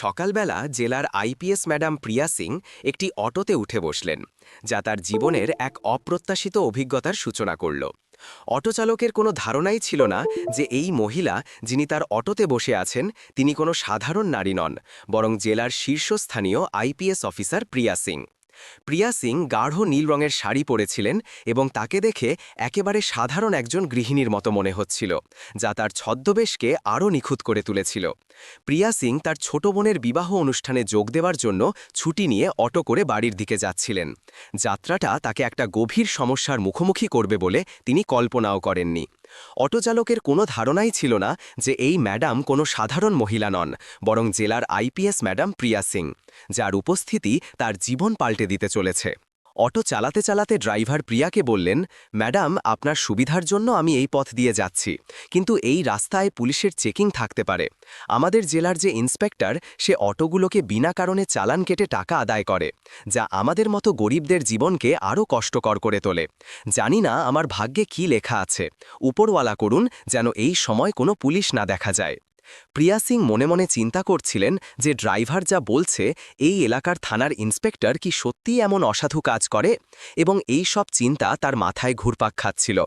সকালবেলা জেলার IPS madam Priya Singh একটি অটোতে উঠে বসলেন, যা তার জীবনের এক অপ্রত্যাশিত অভিজ্ঞতার সূচনা করল। অটোচালকের কোনো ধারণাই ছিল না যে এই মহিলা যিনি তার অটোতে বসে আছেন, তিনি কোনো সাধারণ নারী নন, বরং জেলার শীর্ষস্থানীয় আইপিএস অফিসার প্রিয়া সিং। প্রিয়া সিং গাঢ় নীল রঙের শাড়ি পরেছিলেন এবং তাকে দেখে একেবারে সাধারণ একজন গৃহিণীর মতো মনে হচ্ছিল, যা তার ছদ্মবেশকে আরও নিখুঁত করে তুলেছিল। প্রিয়া সিং তার ছোট বোনের বিবাহ অনুষ্ঠানে যোগ দেওয়ার জন্য ছুটি নিয়ে অটো করে বাড়ির দিকে যাচ্ছিলেন। যাত্রাটা তাকে একটা গভীর সমস্যার মুখোমুখি করবে বলে তিনি কল্পনাও করেননি। অটোচালকের কোনো ধারণাই ছিল না যে এই ম্যাডাম কোনো সাধারণ মহিলা নন, বরং জেলার আইপিএস ম্যাডাম প্রিয়া সিং, যার উপস্থিতি তার জীবন পাল্টে দিতে চলেছে। অটো চালাতে চালাতে ড্রাইভার প্রিয়াকে বললেন, ম্যাডাম, আপনার সুবিধার জন্য আমি এই পথ দিয়ে যাচ্ছি। কিন্তু এই রাস্তায় পুলিশের চেকিং থাকতে পারে। আমাদের জেলার যে ইন্সপেক্টর, সে অটোগুলোকে বিনা কারণে চালান কেটে টাকা আদায় করে, যা আমাদের মতো গরিবদের জীবনকে আরও কষ্টকর করে তোলে। জানি না আমার ভাগ্যে কি লেখা আছে। উপরওয়ালা করুন, যেন এই সময় কোনো পুলিশ না দেখা যায়। প্রিয়া সিং মনে মনে চিন্তা করছিলেন যে ড্রাইভার যা বলছে, এই এলাকার থানার ইন্সপেক্টর কি সত্যিই এমন অসাধু কাজ করে? এবং এই সব চিন্তা তার মাথায় ঘুরপাক খাচ্ছিল,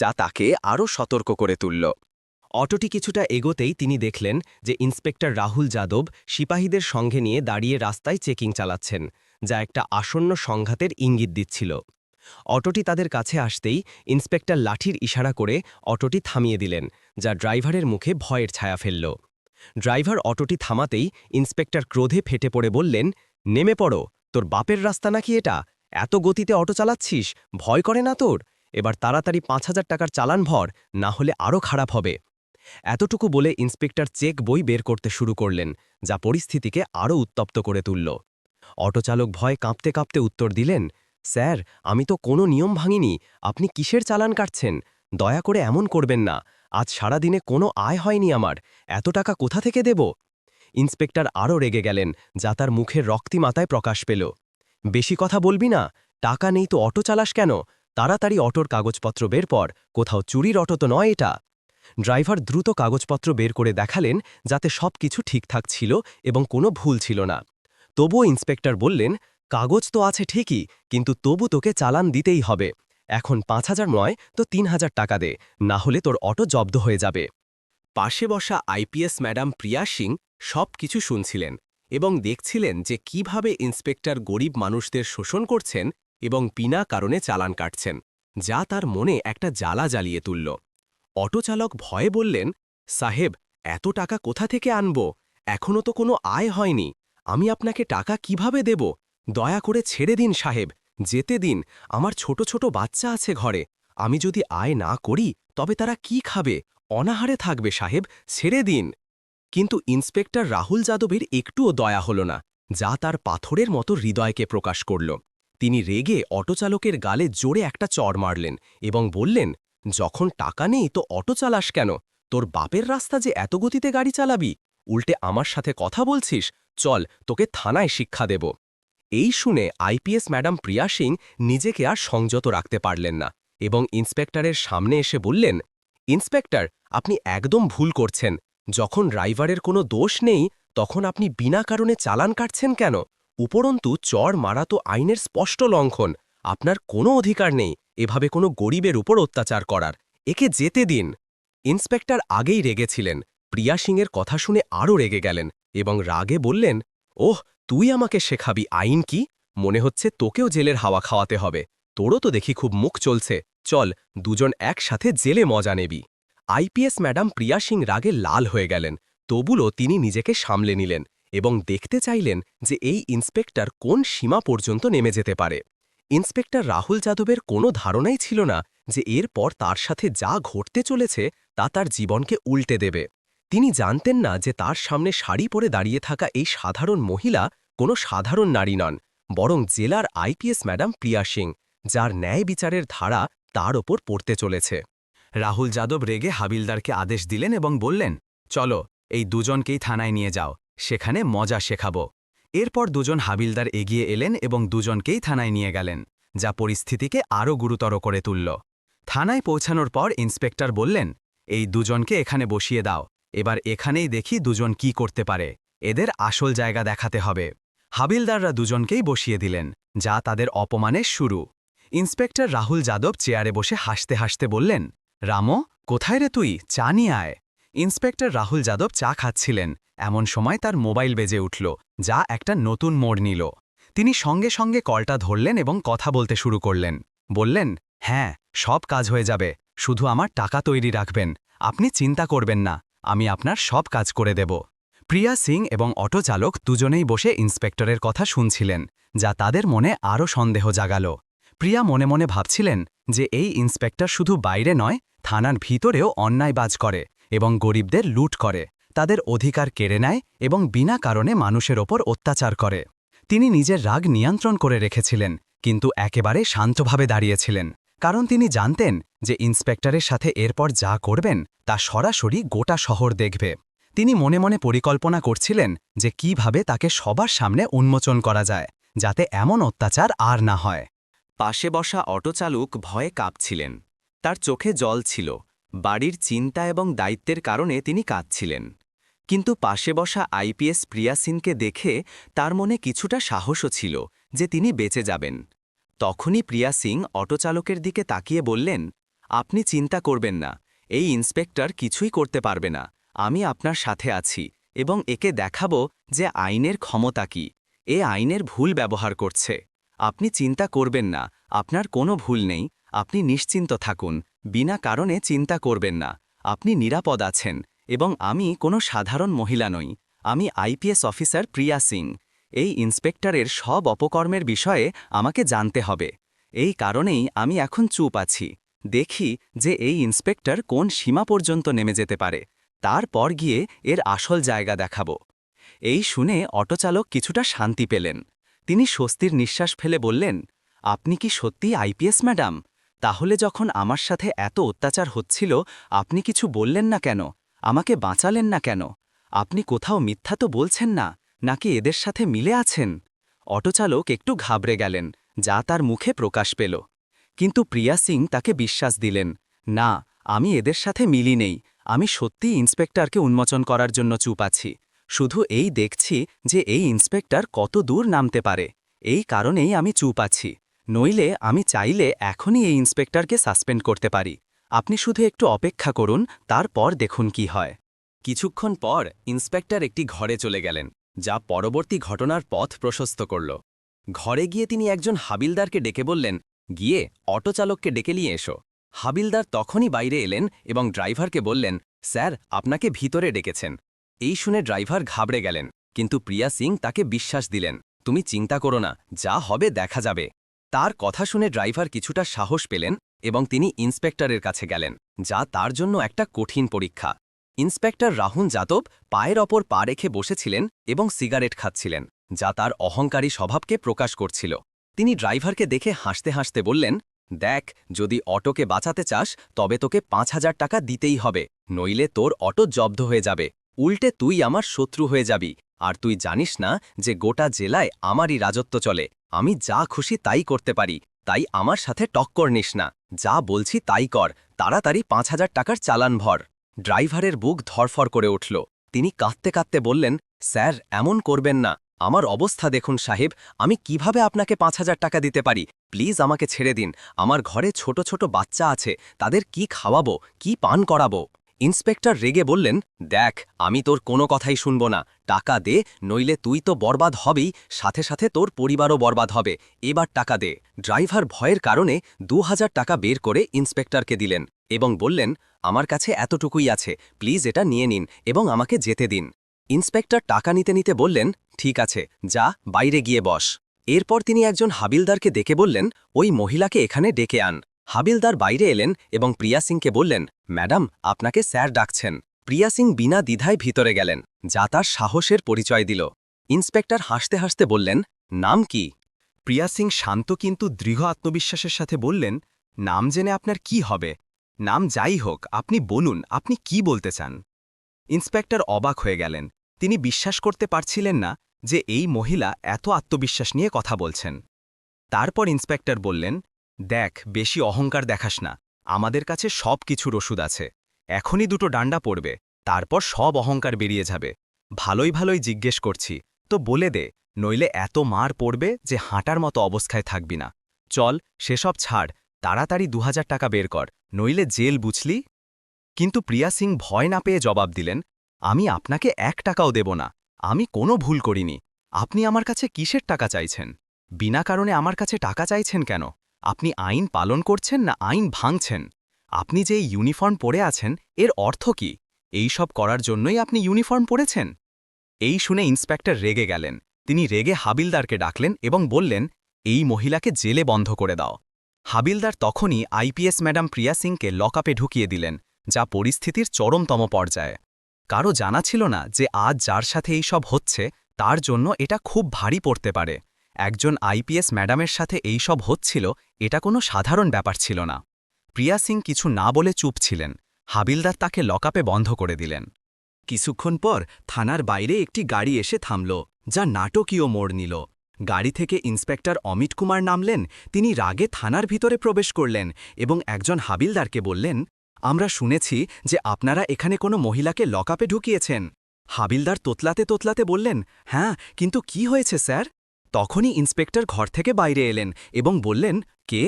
যা তাকে আরও সতর্ক করে তুলল। অটোটি কিছুটা এগোতেই তিনি দেখলেন যে ইন্সপেক্টর রাহুল যাদব সিপাহীদের সঙ্গে নিয়ে দাঁড়িয়ে রাস্তায় চেকিং চালাচ্ছেন, যা একটা আসন্ন সংঘাতের ইঙ্গিত দিচ্ছিল। অটোটি তাদের কাছে আসতেই ইন্সপেক্টর লাঠির ইশারা করে অটোটি থামিয়ে দিলেন যা ড্রাইভারের মুখে ভয়ের ছায়া ফেলল। ড্রাইভার অটোটি থামাতেই ইন্সপেক্টর ক্রোধে ফেটে পড়ে বললেন, নেমে পড়ো, তোর বাপের রাস্তা নাকি এটা? এত গতিতে অটো চালাচ্ছিস? ভয় করে না তোর? এবার তাড়াতাড়ি পাঁচ হাজার টাকার চালান ভর, না হলে আরও খারাপ হবে। এতটুকু বলে ইন্সপেক্টর চেক বই বের করতে শুরু করলেন, যা পরিস্থিতিকে আরও উত্তপ্ত করে তুলল। অটোচালক ভয় কাঁপতে কাঁপতে উত্তর দিলেন, স্যার, আমি তো কোনো নিয়ম ভাঙিনি। আপনি কিসের চালান কাটছেন? দয়া করে এমন করবেন না। আজ সারাদিনে কোনো আয় হয়নি আমার। এত টাকা কোথা থেকে দেব? ইন্সপেক্টর আরও রেগে গেলেন, যা তার মুখের রক্তিমাতায় প্রকাশ পেল। বেশি কথা বলবি না, টাকা নেই তো অটো চালাস কেন? তাড়াতাড়ি অটোর কাগজপত্র বের পর, কোথাও চুরির অটো তো নয় এটা। ড্রাইভার দ্রুত কাগজপত্র বের করে দেখালেন, যাতে সব কিছু ঠিকঠাক ছিল এবং কোনো ভুল ছিল না। তবুও ইন্সপেক্টর বললেন, কাগজ তো আছে ঠিকই, কিন্তু তবু তোকে চালান দিতেই হবে। এখন পাঁচ হাজার নয় তো তিন হাজার টাকা দে না হলে তোর অটো জব্দ হয়ে যাবে। পাশে বসা আইপিএস ম্যাডাম প্রিয়া সিং সব কিছু শুনছিলেন এবং দেখছিলেন যে কীভাবে ইন্সপেক্টর গরিব মানুষদের শোষণ করছেন এবং বিনা কারণে চালান কাটছেন, যা তার মনে একটা জ্বালা জ্বালিয়ে তুলল। অটোচালক ভয়ে বললেন, সাহেব, এত টাকা কোথা থেকে আনব? এখনও তো কোনো আয় হয়নি। আমি আপনাকে টাকা কীভাবে দেব? দয়া করে ছেড়ে দিন সাহেব যেতে দিন, আমার ছোট ছোট বাচ্চা আছে ঘরে। আমি যদি আয় না করি, তবে তারা কি খাবে? অনাহারে থাকবে, সাহেব, ছেড়ে দিন। কিন্তু ইন্সপেক্টর রাহুল যাদবের একটুও দয়া হল না, যা তার পাথরের মতো হৃদয়কে প্রকাশ করল। তিনি রেগে অটোচালকের গালে জোরে একটা চড় মারলেন এবং বললেন, যখন টাকা নেই, তো অটো চালাস কেন? তোর বাপের রাস্তা যে এত গতিতে গাড়ি চালাবি? উল্টে আমার সাথে কথা বলছিস? চল, তোকে থানায় শিক্ষা দেব। এই শুনে আইপিএস ম্যাডাম প্রিয়া সিং নিজেকে আর সংযত রাখতে পারলেন না এবং ইন্সপেক্টরের সামনে এসে বললেন, ইন্সপেক্টর, আপনি একদম ভুল করছেন। যখন ড্রাইভারের কোনো দোষ নেই, তখন আপনি বিনা কারণে চালান কাটছেন কেন? উপরন্তু, চর মারা তো আইনের স্পষ্ট লঙ্ঘন। আপনার কোনো অধিকার নেই এভাবে কোনো গরিবের উপর অত্যাচার করার। একে যেতে দিন। ইন্সপেক্টর আগেই রেগেছিলেন। প্রিয়া সিংয়ের কথা শুনে আরও রেগে গেলেন এবং রাগে বললেন, ওহ তুই আমাকে শেখাবি আইন কি? মনে হচ্ছে তোকেও জেলের হাওয়া খাওয়াতে হবে। তোরও তো দেখি খুব মুখ চলছে। চল, দুজন একসাথে জেলে মজা নেবি। আইপিএস ম্যাডাম প্রিয়া সিং রাগে লাল হয়ে গেলেন। তবুও তিনি নিজেকে সামলে নিলেন এবং দেখতে চাইলেন যে এই ইন্সপেক্টর কোন সীমা পর্যন্ত নেমে যেতে পারে। ইন্সপেক্টর রাহুল যাদবের কোনো ধারণাই ছিল না যে এরপর তার সাথে যা ঘটতে চলেছে তা তার জীবনকে উল্টে দেবে। তিনি জানতেন না যে তার সামনে শাড়ি পরে দাঁড়িয়ে থাকা এই সাধারণ মহিলা কোনো সাধারণ নারী নন, বরং জেলার আইপিএস ম্যাডাম প্রিয়া সিং, যার ন্যায় বিচারের ধারা তার ওপর পড়তে চলেছে। রাহুল যাদব রেগে হাবিলদারকে আদেশ দিলেন এবং বললেন, চলো, এই দুজনকেই থানায় নিয়ে যাও, সেখানে মজা শেখাবো। এরপর দুজন হাবিলদার এগিয়ে এলেন এবং দুজনকেই থানায় নিয়ে গেলেন, যা পরিস্থিতিকে আরও গুরুতর করে তুলল। থানায় পৌঁছানোর পর ইন্সপেক্টর বললেন, এই দুজনকে এখানে বসিয়ে দাও। এবার এখানেই দেখি দুজন কি করতে পারে। এদের আসল জায়গা দেখাতে হবে। হাবিলদাররা দুজনকেই বসিয়ে দিলেন, যা তাদের অপমানের শুরু। ইন্সপেক্টর রাহুল যাদব চেয়ারে বসে হাসতে হাসতে বললেন, রামো, কোথায় রে তুই? চা নিয়ে আয়। ইন্সপেক্টর রাহুল যাদব চা খাচ্ছিলেন, এমন সময় তার মোবাইল বেজে উঠল, যা একটা নতুন মোড় নিল। তিনি সঙ্গে সঙ্গে কলটা ধরলেন এবং কথা বলতে শুরু করলেন। বললেন হ্যাঁ সব কাজ হয়ে যাবে, শুধু আমার টাকা তৈরি রাখবেন, আপনি চিন্তা করবেন না। আমি আপনার সব কাজ করে দেব। প্রিয়া সিং এবং অটো চালক দুজনেই বসে ইন্সপেক্টরের কথা শুনছিলেন, যা তাদের মনে আরও সন্দেহ জাগাল। প্রিয়া মনে মনে ভাবছিলেন যে এই ইন্সপেক্টর শুধু বাইরে নয়, থানার ভিতরেও অন্যায়বাজ করে এবং গরিবদের লুট করে। তাদের অধিকার কেড়ে নেয় এবং বিনা কারণে মানুষের ওপর অত্যাচার করে। তিনি নিজের রাগ নিয়ন্ত্রণ করে রেখেছিলেন, কিন্তু একেবারে শান্তভাবে দাঁড়িয়েছিলেন। কারণ তিনি জানতেন যে ইন্সপেক্টরের সাথে এরপর যা করবেন তা সরাসরি গোটা শহর দেখবে। তিনি মনে মনে পরিকল্পনা করছিলেন যে কীভাবে তাকে সবার সামনে উন্মোচন করা যায়, যাতে এমন অত্যাচার আর না হয়। পাশে বসা অটোচালক ভয়ে কাঁপছিলেন। তার চোখে জল ছিল, বাড়ির চিন্তা এবং দায়িত্বের কারণে তিনি কাঁদছিলেন। কিন্তু পাশে বসা আইপিএস প্রিয়াসিনকে দেখে তার মনে কিছুটা সাহসও ছিল যে তিনি বেঁচে যাবেন। তখনই প্রিয়া সিং অটোচালকের দিকে তাকিয়ে বললেন, আপনি চিন্তা করবেন না, এই ইন্সপেক্টর কিছুই করতে পারবে না, আমি আপনার সাথে আছি এবং একে দেখাবো যে আইনের ক্ষমতা কি, এ আইনের ভুল ব্যবহার করছে। আপনি চিন্তা করবেন না, আপনার কোনো ভুল নেই, আপনি নিশ্চিন্ত থাকুন, বিনা কারণে চিন্তা করবেন না, আপনি নিরাপদ আছেন এবং আমি কোনো সাধারণ মহিলা নই, আমি আইপিএস অফিসার প্রিয়া সিং। এই ইন্সপেক্টরের সব অপকর্মের বিষয়ে আমাকে জানতে হবে। এই কারণেই আমি এখন চুপ আছি। দেখি যে এই ইন্সপেক্টর কোন সীমা পর্যন্ত নেমে যেতে পারে। তারপর গিয়ে এর আসল জায়গা দেখাব। এই শুনে অটোচালক কিছুটা শান্তি পেলেন। তিনি স্বস্তির নিঃশ্বাস ফেলে বললেন, আপনি কি সত্যি আইপিএস ম্যাডাম? তাহলে যখন আমার সাথে এত অত্যাচার হচ্ছিল, আপনি কিছু বললেন না কেন? আমাকে বাঁচালেন না কেন? আপনি কোথাও মিথ্যা তো বলছেন না। নাকি এদের সাথে মিলে আছেন? অটোচালক একটু ঘাবড়ে গেলেন, যা তার মুখে প্রকাশ পেল। কিন্তু প্রিয়া সিং তাকে বিশ্বাস দিলেন, না, আমি এদের সাথে মিলি নেই। আমি সত্যি ইন্সপেক্টরকে উন্মোচন করার জন্য চুপ আছি। শুধু এই দেখছি যে এই ইন্সপেক্টর কত দূর নামতে পারে। এই কারণেই আমি চুপ আছি। নইলে আমি চাইলে এখনই এই ইন্সপেক্টরকে সাসপেন্ড করতে পারি। আপনি শুধু একটু অপেক্ষা করুন, তারপর দেখুন কি হয়। কিছুক্ষণ পর ইন্সপেক্টর একটি ঘরে চলে গেলেন। যা পরবর্তী ঘটনার পথ প্রশস্ত করল। ঘরে গিয়ে তিনি একজন হাবিলদারকে ডেকে বললেন, গিয়ে অটোচালককে ডেকে নিয়ে এসো। হাবিলদার তখনই বাইরে এলেন এবং ড্রাইভারকে বললেন, স্যার, আপনাকে ভিতরে ডেকেছেন। এই শুনে ড্রাইভার ঘাবড়ে গেলেন, কিন্তু প্রিয়া সিং তাকে বিশ্বাস দিলেন, তুমি চিন্তা করো না, যা হবে দেখা যাবে। তার কথা শুনে ড্রাইভার কিছুটা সাহস পেলেন এবং তিনি ইন্সপেক্টরের কাছে গেলেন, যা তার জন্য একটা কঠিন পরীক্ষা। ইন্সপেক্টর রাহুল যাদব পায়ের ওপর পা রেখে বসেছিলেন এবং সিগারেট খাচ্ছিলেন, যা তার অহংকারী স্বভাবকে প্রকাশ করছিল। তিনি ড্রাইভারকে দেখে হাসতে হাসতে বললেন, দেখ, যদি অটোকে বাঁচাতে চাস, তবে তোকে পাঁচ হাজার টাকা দিতেই হবে, নইলে তোর অটো জব্দ হয়ে যাবে। উল্টে তুই আমার শত্রু হয়ে যাবি, আর তুই জানিস না যে গোটা জেলায় আমারই রাজত্ব চলে। আমি যা খুশি তাই করতে পারি, তাই আমার সাথে টক্কর নিস না। যা বলছি তাই কর, তাড়াতাড়ি পাঁচ হাজার টাকার চালান ভর। ড্রাইভারের বুক ধরফর করে উঠল। তিনি কাঁদতে কাঁদতে বললেন, স্যার, এমন করবেন না। আমার অবস্থা দেখুন সাহেব, আমি কীভাবে আপনাকে পাঁচ হাজার টাকা দিতে পারি? প্লিজ আমাকে ছেড়ে দিন। আমার ঘরে ছোট ছোট বাচ্চা আছে, তাদের কি খাওয়াবো, কি পান করাবো? ইন্সপেক্টর রেগে বললেন, দেখ, আমি তোর কোনো কথাই শুনব না। টাকা দে, নইলে তুই তো বরবাদ হবেই, সাথে সাথে তোর পরিবারও বরবাদ হবে। এবার টাকা দে। ড্রাইভার ভয়ের কারণে দু হাজার টাকা বের করে ইন্সপেক্টরকে দিলেন। এবং বললেন, আমার কাছে এতটুকুই আছে, প্লিজ এটা নিয়ে নিন এবং আমাকে যেতে দিন। ইন্সপেক্টর টাকা নিতে নিতে বললেন, ঠিক আছে, যা, বাইরে গিয়ে বস। এরপর তিনি একজন হাবিলদারকে ডেকে বললেন, ওই মহিলাকে এখানে ডেকে আন। হাবিলদার বাইরে এলেন এবং প্রিয়া সিংকে বললেন, ম্যাডাম, আপনাকে স্যার ডাকছেন। প্রিয়া সিং বিনা দ্বিধায় ভিতরে গেলেন, যা তার সাহসের পরিচয় দিল। ইন্সপেক্টর হাসতে হাসতে বললেন, নাম কি? প্রিয়া সিং শান্ত কিন্তু দৃঢ় আত্মবিশ্বাসের সাথে বললেন, নাম জেনে আপনার কি হবে? নাম যাই হোক, আপনি বলুন, আপনি কি বলতে চান? ইন্সপেক্টর অবাক হয়ে গেলেন। তিনি বিশ্বাস করতে পারছিলেন না যে এই মহিলা এত আত্মবিশ্বাস নিয়ে কথা বলছেন। তারপর ইন্সপেক্টর বললেন, দেখ, বেশি অহংকার দেখাস না। আমাদের কাছে সব কিছুর ওষুধ আছে। এখনই দুটো ডান্ডা পড়বে। তারপর সব অহংকার বেরিয়ে যাবে। ভালোই ভালোই জিজ্ঞেস করছি। তো বলে দে, নইলে এত মার পড়বে যে হাঁটার মতো অবস্থায় থাকবি না। চল, সেসব ছাড়। তাড়াতাড়ি দু হাজার টাকা বের কর। নইলে জেল বুঝলি? কিন্তু প্রিয়া সিং ভয় না পেয়ে জবাব দিলেন, আমি আপনাকে এক টাকাও দেব না। আমি কোনো ভুল করিনি। আপনি আমার কাছে কিসের টাকা চাইছেন? বিনা কারণে আমার কাছে টাকা চাইছেন কেন? আপনি আইন পালন করছেন না আইন ভাঙছেন? আপনি যে ইউনিফর্ম পরে আছেন, এর অর্থ কি? এই সব করার জন্যই আপনি ইউনিফর্ম পরেছেন? এই শুনে ইন্সপেক্টর রেগে গেলেন। তিনি রেগে হাবিলদারকে ডাকলেন এবং বললেন, এই মহিলাকে জেলে বন্ধ করে দাও। হাবিলদার তখনই আইপিএস ম্যাডাম প্রিয়া সিংকে লকআপে ঢুকিয়ে দিলেন, যা পরিস্থিতির চরমতম পর্যায়ে। কারও জানা ছিল না যে আজ যার সাথে এই সব হচ্ছে, তার জন্য এটা খুব ভারী পড়তে পারে। একজন আইপিএস ম্যাডামের সাথে এই সব হচ্ছিল, এটা কোনো সাধারণ ব্যাপার ছিল না। প্রিয়া সিং কিছু না বলে চুপ ছিলেন, হাবিলদার তাকে লকআপে বন্ধ করে দিলেন। কিছুক্ষণ পর থানার বাইরে একটি গাড়ি এসে থামল, যা নাটকীয় মোড় নিল। গাড়ি থেকে ইন্সপেক্টর অমিত কুমার নামলেন, তিনি রাগে থানার ভিতরে প্রবেশ করলেন এবং একজন হাবিলদারকে বললেন, আমরা শুনেছি যে আপনারা এখানে কোনো মহিলাকে লকআপে ঢুকিয়েছেন। হাবিলদার তোতলাতে তোতলাতে বললেন হ্যাঁ কিন্তু কি হয়েছে, স্যার? তখনই ইন্সপেক্টর ঘর থেকে বাইরে এলেন এবং বললেন, কে?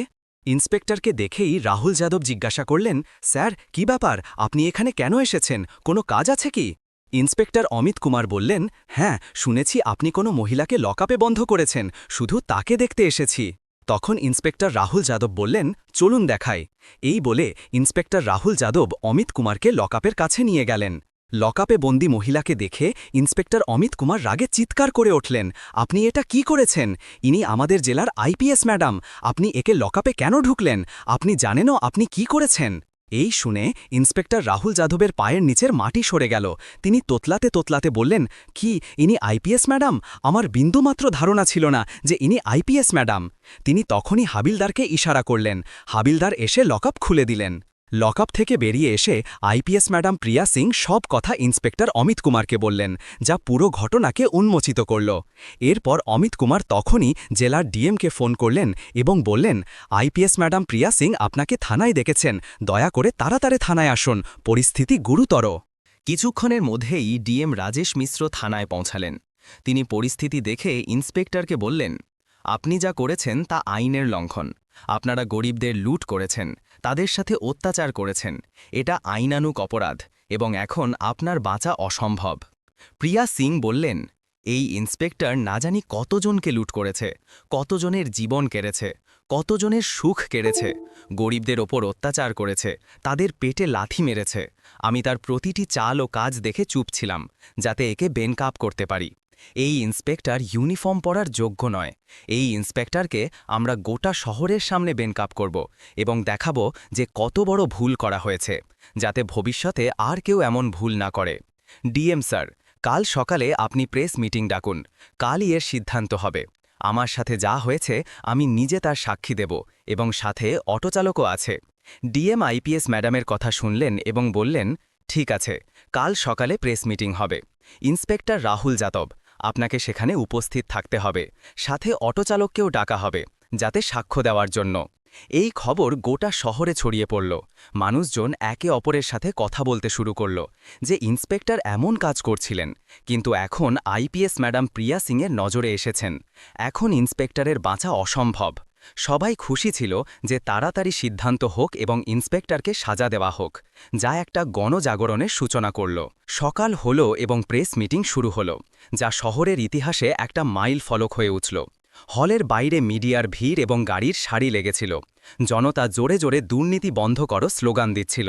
ইন্সপেক্টরকে দেখেই রাহুল যাদব জিজ্ঞাসা করলেন, স্যার, কি ব্যাপার? আপনি এখানে কেন এসেছেন? কোনো কাজ আছে কি? ইন্সপেক্টর অমিত কুমার বললেন হ্যাঁ শুনেছি আপনি কোনো মহিলাকে লকআপে বন্ধ করেছেন, শুধু তাকে দেখতে এসেছি। তখন ইন্সপেক্টর রাহুল যাদব বললেন, চলুন দেখাই। এই বলে ইন্সপেক্টর রাহুল যাদব অমিত কুমারকে লকআপের কাছে নিয়ে গেলেন। লকআপে বন্দি মহিলাকে দেখে ইন্সপেক্টর অমিত কুমার রাগে চিৎকার করে উঠলেন, আপনি এটা কি করেছেন? ইনি আমাদের জেলার আইপিএস, ম্যাডাম। আপনি একে লকআপে কেন ঢুকলেন? আপনি জানেনও আপনি কি করেছেন? এই শুনে ইন্সপেক্টর রাহুল যাদবের পায়ের নিচের মাটি সরে গেল। তিনি তোতলাতে তোতলাতে বললেন, কি, ইনি আইপিএস ম্যাডাম? আমার বিন্দুমাত্র ধারণা ছিল না যে ইনি আইপিএস ম্যাডাম। তিনি তখনই হাবিলদারকে ইশারা করলেন। হাবিলদার এসে লকআপ খুলে দিলেন। লকআপ থেকে বেরিয়ে এসে আইপিএস ম্যাডাম প্রিয়া সিং সব কথা ইন্সপেক্টর অমিত কুমারকে বললেন, যা পুরো ঘটনাকে উন্মোচিত করল। এরপর অমিত কুমার তখনই জেলার ডিএমকে ফোন করলেন এবং বললেন আইপিএস ম্যাডাম প্রিয়া সিং আপনাকে থানায় দেখেছেন দয়া করে তাড়াতাড়ি থানায় আসুন, পরিস্থিতি গুরুতর। কিছুক্ষণের মধ্যেই ডিএম রাজেশ মিশ্র থানায় পৌঁছালেন। তিনি পরিস্থিতি দেখে ইন্সপেক্টরকে বললেন আপনি যা করেছেন তা আইনের লঙ্ঘন। আপনারা গরিবদের লুট করেছেন, তাদের সাথে অত্যাচার করেছেন। এটা আইনানুক অপরাধ এবং এখন আপনার বাঁচা অসম্ভব। প্রিয়া সিং বললেন, এই ইন্সপেক্টর না জানি কতজনকে লুট করেছে, কতজনের জীবন কেড়েছে, কতজনের সুখ কেড়েছে, গরিবদের ওপর অত্যাচার করেছে, তাদের পেটে লাথি মেরেছে। আমি তার প্রতিটি চাল ও কাজ দেখে চুপ ছিলাম, যাতে একে বেনকাপ করতে পারি। এই ইন্সপেক্টর ইউনিফর্ম পরার যোগ্য নয়। এই ইন্সপেক্টরকে আমরা গোটা শহরের সামনে বেনকাপ করব এবং দেখাবো যে কত বড় ভুল করা হয়েছে, যাতে ভবিষ্যতে আর কেউ এমন ভুল না করে। ডিএম স্যার, কাল সকালে আপনি প্রেস মিটিং ডাকুন। কালই এর সিদ্ধান্ত হবে। আমার সাথে যা হয়েছে আমি নিজে তার সাক্ষী দেব এবং সাথে অটোচালকও আছে। ডিএম আইপিএস ম্যাডামের কথা শুনলেন এবং বললেন, ঠিক আছে, কাল সকালে প্রেস মিটিং হবে। ইন্সপেক্টর রাহুল যাদব আপনাকে সেখানে উপস্থিত থাকতে হবে। সাথে অটোচালককেও ডাকা হবে, যাতে সাক্ষ্য দেওয়ার জন্য। এই খবর গোটা শহরে ছড়িয়ে পড়ল। মানুষজন একে অপরের সাথে কথা বলতে শুরু করল যে ইন্সপেক্টর এমন কাজ করছিলেন, কিন্তু এখন আইপিএস ম্যাডাম প্রিয়া সিংয়ের নজরে এসেছেন। এখন ইন্সপেক্টরের বাঁচা অসম্ভব। সবাই খুশি ছিল যে তাড়াতাড়ি সিদ্ধান্ত হোক এবং ইন্সপেক্টরকে সাজা দেওয়া হোক, যা একটা গণজাগরণের সূচনা করল। সকাল হল এবং প্রেস মিটিং শুরু হল, যা শহরের ইতিহাসে একটা মাইল ফলক হয়ে উঠল। হলের বাইরে মিডিয়ার ভিড় এবং গাড়ির সারি লেগেছিল। জনতা জোরে জোরে দুর্নীতি বন্ধ করো স্লোগান দিচ্ছিল।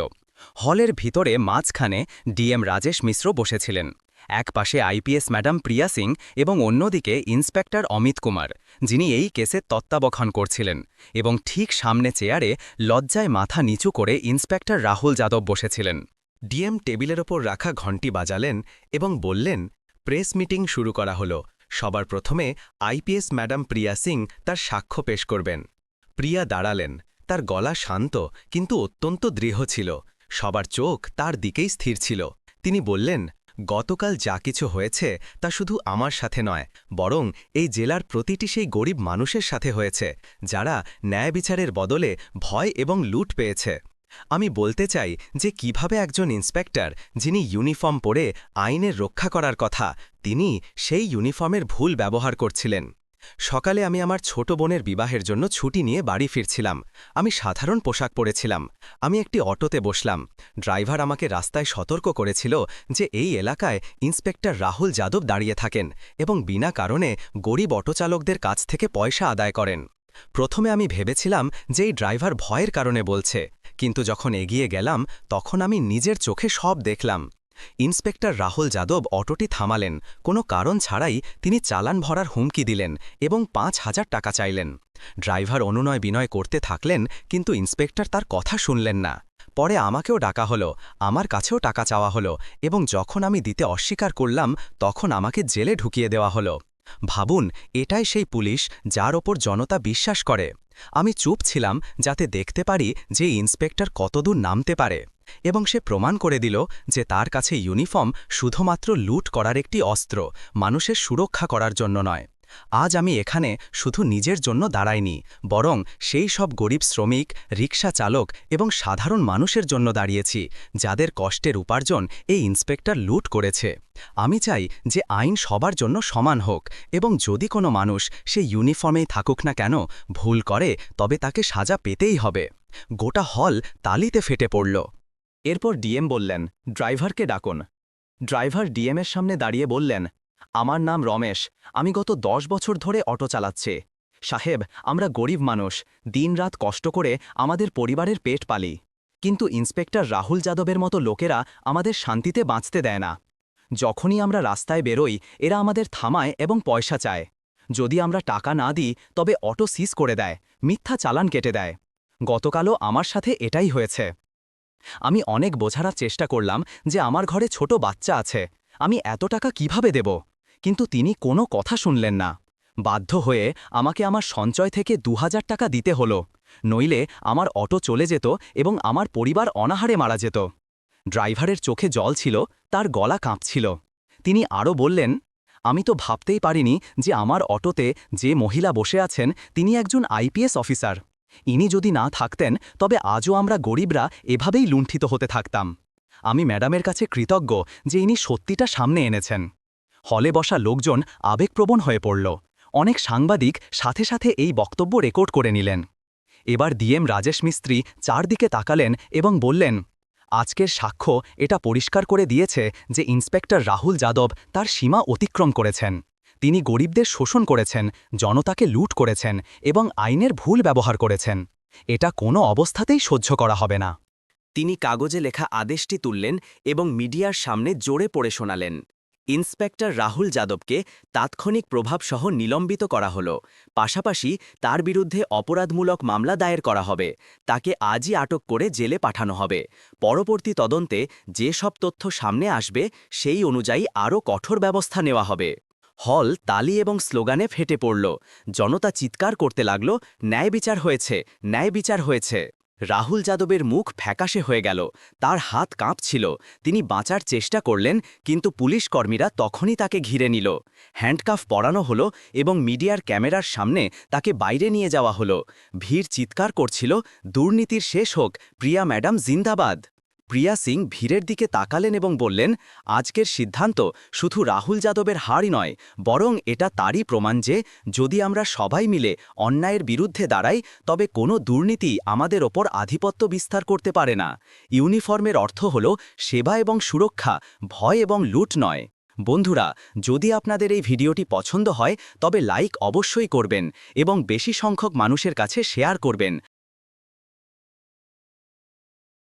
হলের ভিতরে মাঝখানে ডিএম রাজেশ মিশ্র বসেছিলেন। এক পাশে আইপিএস ম্যাডাম প্রিয়া সিং এবং অন্যদিকে ইন্সপেক্টর অমিত কুমার, যিনি এই কেসের তত্ত্বাবধান করছিলেন এবং ঠিক সামনে চেয়ারে লজ্জায় মাথা নিচু করে ইন্সপেক্টর রাহুল যাদব বসেছিলেন। ডিএম টেবিলের ওপর রাখা ঘণ্টি বাজালেন এবং বললেন, প্রেস মিটিং শুরু করা হল। সবার প্রথমে আইপিএস ম্যাডাম প্রিয়া সিং তার সাক্ষ্য পেশ করবেন প্রিয়া দাঁড়ালেন। তার গলা শান্ত কিন্তু অত্যন্ত দৃঢ় ছিল। সবার চোখ তার দিকেই স্থির ছিল। তিনি বললেন গতকাল যা কিছু হয়েছে তা শুধু আমার সাথে নয়, বরং এই জেলার প্রতিটি সেই গরিব মানুষের সাথে হয়েছে, যারা ন্যায় বিচারের বদলে ভয় এবং লুট পেয়েছে। আমি বলতে চাই যে কীভাবে একজন ইন্সপেক্টর, যিনি ইউনিফর্ম পরে আইনের রক্ষা করার কথা, তিনি সেই ইউনিফর্মের ভুল ব্যবহার করছিলেন। সকালে আমি আমার ছোট বোনের বিবাহের জন্য ছুটি নিয়ে বাড়ি ফিরছিলাম। আমি সাধারণ পোশাক পরেছিলাম। আমি একটি অটোতে বসলাম। ড্রাইভার আমাকে রাস্তায় সতর্ক করেছিল যে এই এলাকায় ইন্সপেক্টর রাহুল যাদব দাঁড়িয়ে থাকেন এবং বিনা কারণে গরিব অটোচালকদের কাছ থেকে পয়সা আদায় করেন। প্রথমে আমি ভেবেছিলাম যে এই ড্রাইভার ভয়ের কারণে বলছে, কিন্তু যখন এগিয়ে গেলাম, তখন আমি নিজের চোখে সব দেখলাম। ইন্সপেক্টর রাহুল যাদব অটোটি থামালেন। কোনো কারণ ছাড়াই তিনি চালান ভরার হুমকি দিলেন এবং পাঁচ হাজার টাকা চাইলেন। ড্রাইভার অনুনয় বিনয় করতে থাকলেন, কিন্তু ইন্সপেক্টর তার কথা শুনলেন না। পরে আমাকেও ডাকা হলো, আমার কাছেও টাকা চাওয়া হলো এবং যখন আমি দিতে অস্বীকার করলাম, তখন আমাকে জেলে ঢুকিয়ে দেওয়া হলো। ভাবুন, এটাই সেই পুলিশ যার ওপর জনতা বিশ্বাস করে। আমি চুপ ছিলাম যাতে দেখতে পারি যে ইন্সপেক্টর কতদূর নামতে পারে। এবং সে প্রমাণ করে দিল যে তার কাছে ইউনিফর্ম শুধুমাত্র লুট করার একটি অস্ত্র, মানুষের সুরক্ষা করার জন্য নয়। আজ আমি এখানে শুধু নিজের জন্য দাঁড়াইনি, বরং সেই সব গরিব শ্রমিক রিক্সা চালক এবং সাধারণ মানুষের জন্য দাঁড়িয়েছি, যাদের কষ্টের উপার্জন এই ইন্সপেক্টর লুট করেছে। আমি চাই যে আইন সবার জন্য সমান হোক এবং যদি কোনো মানুষ সে ইউনিফর্মেই থাকুক না কেন, ভুল করে, তবে তাকে সাজা পেতেই হবে। গোটা হল তালিতে ফেটে পড়ল। এরপর ডিএম বললেন, ড্রাইভারকে ডাকুন। ড্রাইভার ডিএমের সামনে দাঁড়িয়ে বললেন, আমার নাম রমেশ, আমি গত দশ বছর ধরে অটো চালাচ্ছে। সাহেব, আমরা গরিব মানুষ, দিনরাত কষ্ট করে আমাদের পরিবারের পেট পালি। কিন্তু ইন্সপেক্টর রাহুল যাদবের মতো লোকেরা আমাদের শান্তিতে বাঁচতে দেয় না। যখনই আমরা রাস্তায় বেরোই, এরা আমাদের থামায় এবং পয়সা চায়। যদি আমরা টাকা না দিই, তবে অটো সিজ করে দেয়, মিথ্যা চালান কেটে দেয়। গতকালও আমার সাথে এটাই হয়েছে। আমি অনেক বোঝানোর চেষ্টা করলাম যে আমার ঘরে ছোট বাচ্চা আছে, আমি এত টাকা কীভাবে দেব? কিন্তু তিনি কোনো কথা শুনলেন না। বাধ্য হয়ে আমাকে আমার সঞ্চয় থেকে দু হাজার টাকা দিতে হলো, নইলে আমার অটো চলে যেত এবং আমার পরিবার অনাহারে মারা যেত। ড্রাইভারের চোখে জল ছিল, তার গলা কাঁপছিল। তিনি আরও বললেন, আমি তো ভাবতেই পারিনি যে আমার অটোতে যে মহিলা বসে আছেন, তিনি একজন আইপিএস অফিসার। ইনি যদি না থাকতেন, তবে আজও আমরা গরিবরা এভাবেই লুণ্ঠিত হতে থাকতাম। আমি ম্যাডামের কাছে কৃতজ্ঞ যে ইনি সত্যিটা সামনে এনেছেন। হলে বসা লোকজন আবেগপ্রবণ হয়ে পড়ল। অনেক সাংবাদিক সাথে সাথে এই বক্তব্য রেকর্ড করে নিলেন। এবার ডিএম রাজেশ মিস্ত্রি চারদিকে তাকালেন এবং বললেন, আজকের সাক্ষ্য এটা পরিষ্কার করে দিয়েছে যে ইন্সপেক্টর রাহুল যাদব তার সীমা অতিক্রম করেছেন। তিনি গরিবদের শোষণ করেছেন, জনতাকে লুট করেছেন এবং আইনের ভুল ব্যবহার করেছেন। এটা কোনো অবস্থাতেই সহ্য করা হবে না। তিনি কাগজে লেখা আদেশটি তুললেন এবং মিডিয়ার সামনে জোরে পড়ে শোনালেন। ইন্সপেক্টর রাহুল যাদবকে তাৎক্ষণিক প্রভাবসহ নিলম্বিত করা হল। পাশাপাশি তার বিরুদ্ধে অপরাধমূলক মামলা দায়ের করা হবে। তাকে আজই আটক করে জেলে পাঠানো হবে। পরবর্তী তদন্তে যে সব তথ্য সামনে আসবে, সেই অনুযায়ী আরও কঠোর ব্যবস্থা নেওয়া হবে। হল তালি এবং স্লোগানে ফেটে পড়ল। জনতা চিৎকার করতে লাগল, ন্যায় বিচার হয়েছে, ন্যায় বিচার হয়েছে। রাহুল যাদবের মুখ ফ্যাকাশে হয়ে গেল, তার হাত কাঁপছিল। তিনি বাঁচার চেষ্টা করলেন, কিন্তু পুলিশ কর্মীরা তখনই তাকে ঘিরে নিল। হ্যান্ডকাফ পরানো হলো এবং মিডিয়ার ক্যামেরার সামনে তাকে বাইরে নিয়ে যাওয়া হলো। ভিড় চিৎকার করছিল, দুর্নীতির শেষ হোক, প্রিয়া ম্যাডাম জিন্দাবাদ। প্রিয়া সিং ভিড়ের দিকে তাকালেন এবং বললেন, আজকের সিদ্ধান্ত শুধু রাহুল যাদবের হারই নয়, বরং এটা তারই প্রমাণ যে যদি আমরা সবাই মিলে অন্যায়ের বিরুদ্ধে দাঁড়াই, তবে কোনো দুর্নীতি আমাদের ওপর আধিপত্য বিস্তার করতে পারে না। ইউনিফর্মের অর্থ হল সেবা এবং সুরক্ষা, ভয় এবং লুট নয়। বন্ধুরা, যদি আপনাদের এই ভিডিওটি পছন্দ হয়, তবে লাইক অবশ্যই করবেন এবং বেশি সংখ্যক মানুষের কাছে শেয়ার করবেন।